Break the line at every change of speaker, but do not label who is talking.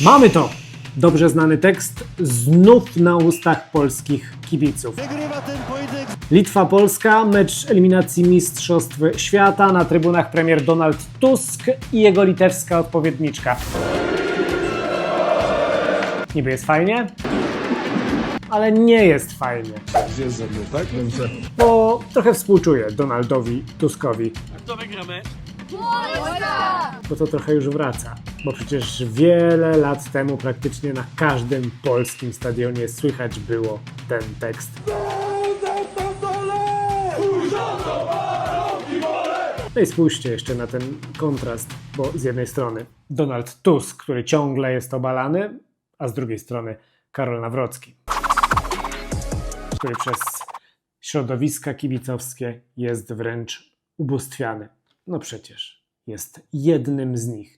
Mamy to! Dobrze znany tekst, znów na ustach polskich kibiców. Litwa-Polska, mecz eliminacji Mistrzostw Świata, na trybunach premier Donald Tusk i jego litewska odpowiedniczka. Niby jest fajnie, ale nie jest fajnie,
Jest ze mną, tak?
Bo trochę współczuję Donaldowi Tuskowi,
To wygramy.
bo to trochę już wraca. Bo przecież wiele lat temu praktycznie na każdym polskim stadionie słychać było ten tekst. No i spójrzcie jeszcze na ten kontrast, bo z jednej strony Donald Tusk, który ciągle jest obalany, a z drugiej strony Karol Nawrocki, który przez środowiska kibicowskie jest wręcz ubóstwiany. No przecież jest jednym z nich.